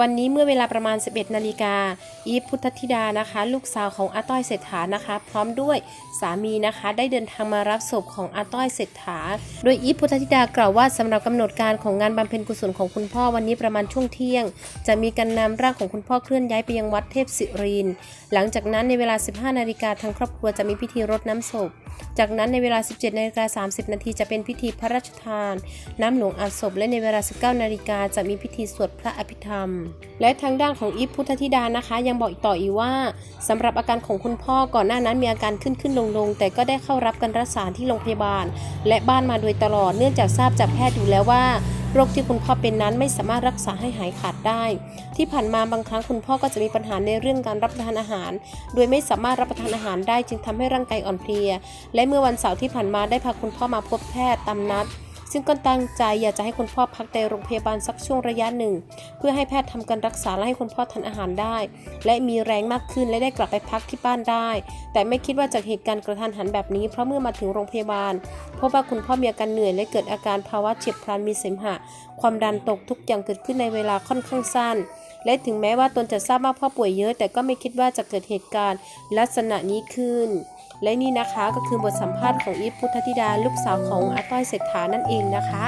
วันนี้เมื่อเวลาประมาณ 11 นาฬิกาอีฟพุทธธิดานะคะ ลูกสาวของอาต้อยเศรษฐานะคะ พร้อมด้วยสามีนะคะ ได้เดินทางมารับศพของอาต้อยเศรษฐา โดยอีฟพุทธธิดากล่าวว่าสำหรับกำหนดการของงานบำเพ็ญกุศลของคุณพ่อวันนี้ประมาณช่วงเที่ยง จะมีการนำร่างของคุณพ่อเคลื่อนย้ายไปยังวัดเทพศิรินหลังจากนั้นในเวลา 15 นาฬิกาทางครอบครัวจะมีพิธีรดน้ำศพ จากนั้นในเวลา 17 นาฬิกา 30 นาทีจะเป็นพิธีพระราชทาน น้ำหลวงอาบศพและในเวลา 19 นาฬิกาจะมีพิธีสวดพระอภิธรรมและทางด้านของอีฟพุทธธิดานะคะ ยังบอกอีกต่ออีกว่าสำหรับอาการของคุณพ่อก่อนหน้านั้นมีอาการขึ้นขึ้นลงลงแต่ก็ได้เข้ารับการรักษาที่โรงพยาบาล และบ้านมาโดยตลอดเนื่องจากทราบจากแพทย์อยู่แล้วว่าโรคที่คุณพ่อเป็นนั้นไม่สามารถรักษาให้หายขาดได้ ที่ผ่านมาบางครั้งคุณพ่อก็จะมีปัญหาในเรื่องการรับประทานอาหาร โดยไม่สามารถรับประทานอาหารได้จึงทำให้ร่างกายอ่อนเพลีย และเมื่อวันเสาร์ที่ผ่านมาได้พาคุณพ่อมาพบแพทย์ตามนัด ซึ่งก็ตั้งใจอยากจะให้คุณพ่อพักในโรงพยาบาลสักช่วงระยะหนึ่ง เพื่อให้แพทย์ทำการรักษาและให้คุณพ่อทานอาหารได้ และมีแรงมากขึ้นและได้กลับไปพักที่บ้านได้ แต่ไม่คิดว่าจากเหตุการณ์กระทันหันแบบนี้ เพราะเมื่อมาถึงโรงพยาบาลพบว่าคุณพ่อมีอาการเหนื่อยและเกิดอาการภาวะเฉียบพลันมีเสมหะ ความดันตกทุกอย่างเกิดขึ้นในเวลาค่อนข้างสั้น และถึงแม้ว่าตนจะทราบว่าพ่อป่วยเยอะ แต่ก็ไม่คิดว่าจะเกิดเหตุการณ์ลักษณะนี้ขึ้น และนี่นะคะก็คือบทสัมภาษณ์ของอีฟพุทธธิดาลูกสาวของอาต้อยเศรษฐานั่นเองนะคะ